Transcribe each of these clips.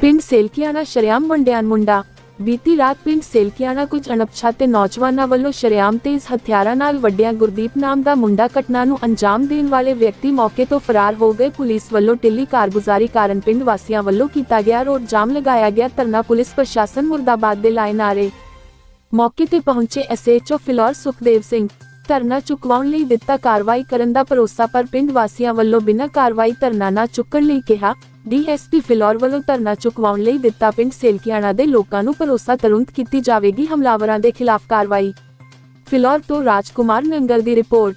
ਪਿੰਡ ਸੇਲਕੀਆਣਾ ਸ਼ਰਿਆਮ ਵੰਡਿਆਨ ਮੁੰਡਾ। ਬੀਤੀ ਰਾਤ ਪਿੰਡ ਸੇਲਕੀਆਣਾ ਕੁਝ ਅਣਪਛਾਤੇ ਨੌਜਵਾਨਾਂ ਵੱਲੋਂ ਸ਼ਰਿਆਮ ਤੇਜ਼ ਹਥਿਆਰਾਂ ਨਾਲ ਵੱਡਿਆ ਗੁਰਦੀਪ ਨਾਮ ਦਾ ਮੁੰਡਾ ਘਟਨਾ ਨੂੰ ਅੰਜਾਮ ਦੇਣ ਵਾਲੇ ਵਿਅਕਤੀ ਮੌਕੇ ਤੋਂ ਫਰਾਰ ਹੋ ਗਏ। ਪੁਲਿਸ ਵੱਲੋਂ ਢਿੱਲੀ ਕਾਰਗੁਜ਼ਾਰੀ ਕਾਰਨ ਪਿੰਡ ਵਾਸੀਆਂ ਵੱਲੋਂ ਕੀਤਾ ਗਿਆ ਰੋਡ ਜਾਮ ਲਗਾਇਆ ਗਿਆ। ਧਰਨਾ ਪੁਲਿਸ ਪ੍ਰਸ਼ਾਸਨ ਮੁਰਦਾਬਾਦ ਦੇ ਲਾਏ ਨਾਰੇ ਮੌਕੇ ਤੇ ਪਹੁੰਚੇ ਐਸਐਚਓ ਫਿਲੌਰ ਸੁਖਦੇਵ ਸਿੰਘ। ਧਰਨਾ ਚੁਕਵਾਉਣ ਲਈ ਦਿੱਤਾ ਕਾਰਵਾਈ ਕਰਨ ਦਾ ਭਰੋਸਾ, ਪਰ ਪਿੰਡ ਵਾਸੀਆਂ ਵੱਲੋਂ ਬਿਨਾਂ ਕਾਰਵਾਈ ਧਰਨਾ ਨਾ ਚੁੱਕਣ ਲਈ ਕਿਹਾ। ਡੀਐਸਪੀ ਫਿਲੌਰ ਵੱਲੋਂ ਧਰਨਾ ਚੁਕਵਾਉਣ ਲਈ ਦਿੱਤਾ ਪਿੰਡ ਸੇਲਕੀਆਣਾ ਦੇ ਲੋਕਾਂ ਨੂੰ ਭਰੋਸਾ ਤੁਰੰਤ ਕੀਤੀ ਜਾਵੇਗੀ ਹਮਲਾਵਰਾਂ ਦੇ ਖਿਲਾਫ ਕਾਰਵਾਈ। ਫਿਲੌਰ ਤੋਂ ਰਾਜਕੁਮਾਰ ਨੰਗਲ ਦੀ ਰਿਪੋਰਟ।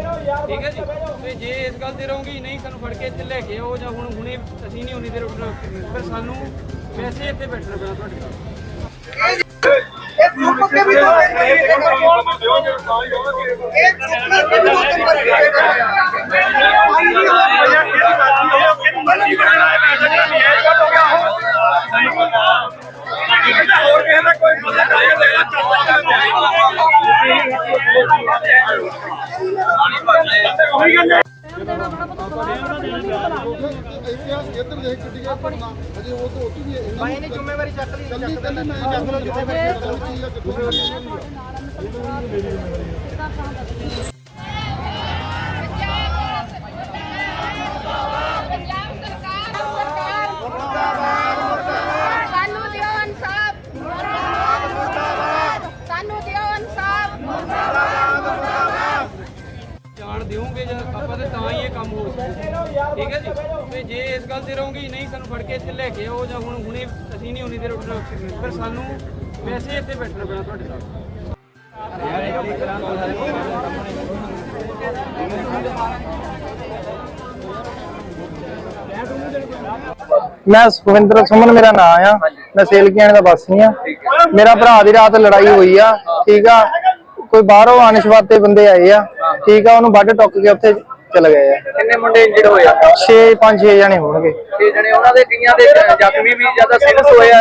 ਠੀਕ ਹੈ ਜੀ। ਤੇ ਜੇ ਇਸ ਗੱਲ ਤੇ ਰਹੋਗੇ ਨਹੀਂ ਸਾਨੂੰ ਫੜ ਕੇ ਇੱਥੇ ਲੈ ਕੇ ਆਓ ਜਾਂ ਹੁਣ ਹੁਣੇ ਅਸੀਂ ਨਹੀਂ ਉਨੀ ਦੇਰ ਉੱਠਣਾ ਫਿਰ ਸਾਨੂੰ ਵੈਸੇ ਇੱਥੇ ਬੈਠਣਾ ਪੈਣਾ ਤੁਹਾਡੇ ਨਾਲ। ਹੋਰ ਇੱਧਰ ਦੇਖ ਕਿੱਡੀ ਆ ਕਰਨਾ ਅਜੇ ਉਹ ਤੋਂ ਉੱਥੇ ਵੀ ਇਹਨਾਂ ਨੇ ਜ਼ਿੰਮੇਵਾਰੀ ਚੱਕ ਲਈ ਚੱਕ ਕੱਲੀ ਮੈਂ ਚੱਕ ਲਈ ਕਿੱਥੇ ਬੈਠੇ ਕੀ ਆ ਕਿੱਥੇ ਪੰਜਾਬ ਸਰਕਾਰ ਮੁਰਦਾਬਾਦ ਸਾਨੂੰ ਦਿਓ ਇਨਸਾਫ ਮੁਰਦਾਬਾਦ ਸਾਨੂੰ ਦਿਓ ਇਨਸਾਫ ਜਾਣ ਦਿਓਗੇ ਜਾਂ ਆਪਾਂ ਤੇ ਤਾਂ ਹੀ ਇਹ ਕੰਮ ਹੋ ਸਕਦਾ ਠੀਕ ਹੈ ਜੀ? ਤੇ ਜੇ ਇਸ ਗੱਲ ਤੇ ਰਹੋਗੇ ਨਹੀਂ ਸਾਨੂੰ ਫੜ ਕੇ ਇੱਥੇ ਲੈ ਕੇ ਆਓ ਜਾਂ ਹੁਣ ਹੁਣੇ ਅਸੀਂ ਨਹੀਂ ਉਨੀ ਦੇਰ ਉੱਠਣਾ, ਫਿਰ ਸਾਨੂੰ ਵੈਸੇ ਇੱਥੇ ਬੈਠਣਾ ਪੈਣਾ ਤੁਹਾਡੇ ਨਾਲ। ਮੈਂ ਸੁਖਵਿੰਦਰ ਸੁਮਨ, ਮੇਰਾ ਨਾਮ ਆ। ਮੈਂ ਸੇਲਕੀਆਂ ਦਾ ਵਾਸੀ ਆ। ਮੇਰਾ ਭਰਾ ਦੀ ਰਾਤ ਲੜਾਈ ਹੋਈ ਆ, ਠੀਕ ਆ? ਕੋਈ ਬਾਹਰੋਂ ਅਨਿਸ਼ਵਾਤੇ ਬੰਦੇ ਆਏ ਆ। ਠੀਕ ਆ ਉਹਨੂੰ ਵੱਢ ਟੁੱਕ ਕੇ ਉੱਥੇ ਚਲ ਗਏ ਆ। ਕਿੰਨੇ ਮੁੰਡੇ ਇੰਜਰਡ ਹੋਏ ਆ? 6 5 6 ਜਣੇ ਹੋਣਗੇ। ਤੇ ਜਣੇ ਉਹਨਾਂ ਦੇ ਕਈਆਂ ਦੇ ਜ਼ਖਮੀ ਵੀ ਜ਼ਿਆਦਾ ਸੀਰੀਅਸ ਹੋਏ ਆ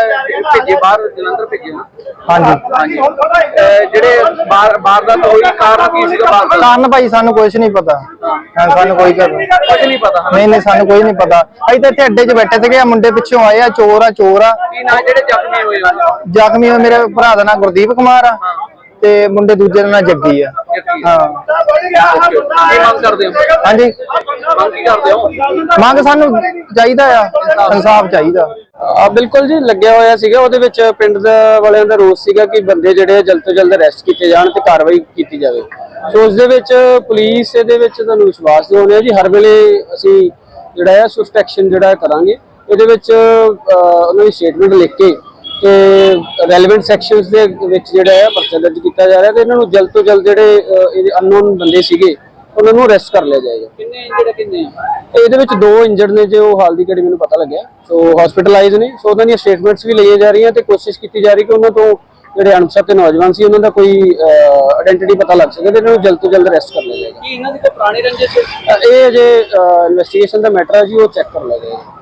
ਭੇਜੇ ਬਾਹਰ ਜਲੰਧਰ ਭੇਜੇ ਨਾ? ਹਾਂਜੀ। ਹਾਂਜੀ। ਅਹ ਜਿਹੜੇ ਬਾਹਰ ਬਾਹਰ ਦਾ ਹੋਈ ਕਾਰਨ ਕੀ ਸੀਗਾ ਬਾਹਰ ਦਾ? ਕਾਰਨ ਭਾਈ ਸਾਨੂੰ ਕੁਝ ਨਹੀਂ ਪਤਾ। ਹਾਂ। ਸਾਨੂੰ ਕੋਈ ਕਰ ਕੁਝ ਨਹੀਂ ਪਤਾ ਹਨਾ ਨਹੀਂ ਨਹੀਂ ਸਾਨੂੰ ਕੋਈ ਨਹੀਂ ਪਤਾ। ਅਸੀਂ ਤਾਂ ਇੱਥੇ ਅੱਡੇ 'ਚ ਬੈਠੇ ਸੀਗੇ ਆ ਮੁੰਡੇ ਪਿੱਛੋਂ ਆਏ ਆ ਚੋਰ ਆ ਚੋਰ ਆ। ਕੀ ਨਾ ਜਿਹੜੇ ਜ਼ਖਮੀ ਹੋਏ ਆ? ਜ਼ਖਮੀ ਹੋਏ ਮੇਰੇ ਭਰਾ ਦਾ ਨਾਮ ਗੁਰਦੀਪ ਕੁਮਾਰ ਆ। ਤੇ ਮੁੰਡੇ ਦੂਜੇ ਦਾ ਜੱਗੀ ਆ। ਹਾਂ। ਕੀ ਮੰਗ ਕਰਦੇ ਹੋ? ਹਾਂਜੀ। ਮੰਗ ਕੀ ਕਰਦੇ ਹੋ? ਮੰਗ ਸਾਨੂੰ ਚਾਹੀਦਾ ਆ। ਇਨਸਾਫ ਚਾਹੀਦਾ। ਆ ਬਿਲਕੁਲ ਜੀ ਲੱਗਿਆ ਹੋਇਆ ਸੀਗਾ। ਉਹਦੇ ਵਿੱਚ ਪਿੰਡ ਦਾ ਵਾਲਿਆਂ ਦਾ ਰੋਸ ਸੀਗਾ ਕਿ ਬੰਦੇ ਜਿਹੜੇ ਆ ਜਲਦ ਤੋਂ ਜਲਦ ਅਰੈਸਟ ਕੀਤੇ ਜਾਣ ਤੇ ਕਾਰਵਾਈ ਕੀਤੀ ਜਾਵੇ। ਸੋ ਉਸ ਦੇ ਵਿੱਚ ਪੁਲਿਸ ਇਹਦੇ ਵਿੱਚ ਤੁਹਾਨੂੰ ਵਿਸ਼ਵਾਸ ਦਿਵਾਉਂਦੇ ਆ ਜੀ ਹਰ ਵੇਲੇ ਅਸੀਂ ਜਿਹੜਾ ਹੈ ਸਵਿਫਟ ਐਕਸ਼ਨ ਜਿਹੜਾ ਕਰਾਂਗੇ। ਇਹਦੇ ਵਿੱਚ ਉਹਨਾਂ ਦੀ ਸਟੇਟਮੈਂਟ ਲਿਖ ਕੇ ਤੇ ਰੈਲੇਵੈਂਟ ਸੈਕਸ਼ਨਸ ਦੇ ਵਿੱਚ ਜਿਹੜਾ ਹੈ ਪਰਚਾ ਦਰਜ ਕੀਤਾ ਜਾ ਰਿਹਾ ਤੇ ਇਹਨਾਂ ਨੂੰ ਜਲਦ ਤੋਂ ਜਲਦ ਜਿਹੜੇ ਇਹਦੇ ਅਨਨੋਨ ਬੰਦੇ ਸੀਗੇ ਉਹਨਾਂ ਨੂੰ ਅਰੈਸਟ ਕਰ ਲਿਆ ਜਾਏਗਾ। ਕਿੰਨੇ ਇੰਜਰਡ ਕਿੰਨੇ ਇਹਦੇ ਵਿੱਚ ਦੋ ਇੰਜਰਡ ਨੇ ਜੋ ਹਾਲ ਦੀ ਘੜੀ ਮੈਨੂੰ ਪਤਾ ਲੱਗਿਆ। ਸੋ ਹਸਪੀਟਲਾਈਜ਼ ਨੇ ਸੋ ਉਹਨਾਂ ਦੀਆਂ ਸਟੇਟਮੈਂਟਸ ਵੀ ਲਈਆਂ ਜਾ ਰਹੀਆਂ ਤੇ ਕੋਸ਼ਿਸ਼ ਕੀਤੀ ਜਾ ਰਹੀ ਕਿ ਉਹਨਾਂ ਤੋਂ ਜਿਹੜੇ ਅਣਪਛਾਤੇ ਨੌਜਵਾਨ ਸੀ ਉਹਨਾਂ ਦਾ ਕੋਈ ਆਇਡੈਂਟੀਟੀ ਪਤਾ ਲੱਗ ਸਕੇ ਤੇ ਇਹਨਾਂ ਨੂੰ ਜਲਦ ਤੋਂ ਜਲਦ ਅਰੈਸਟ ਕਰ ਲਿਆ ਜਾਏਗਾ। ਕੀ ਇਹਨਾਂ ਦੀ ਕੋਈ ਪੁਰਾਣੀ ਰੰਜਿਸ਼ ਇਹ ਅਜੇ ਇਨਵੈਸਟੀਗੇਸ਼ਨ ਦਾ ਮੈਟਰ ਹੈ ਜੀ ਉਹ ਚੈੱਕ ਕਰ ਲਿਆ ਜਾਏਗਾ।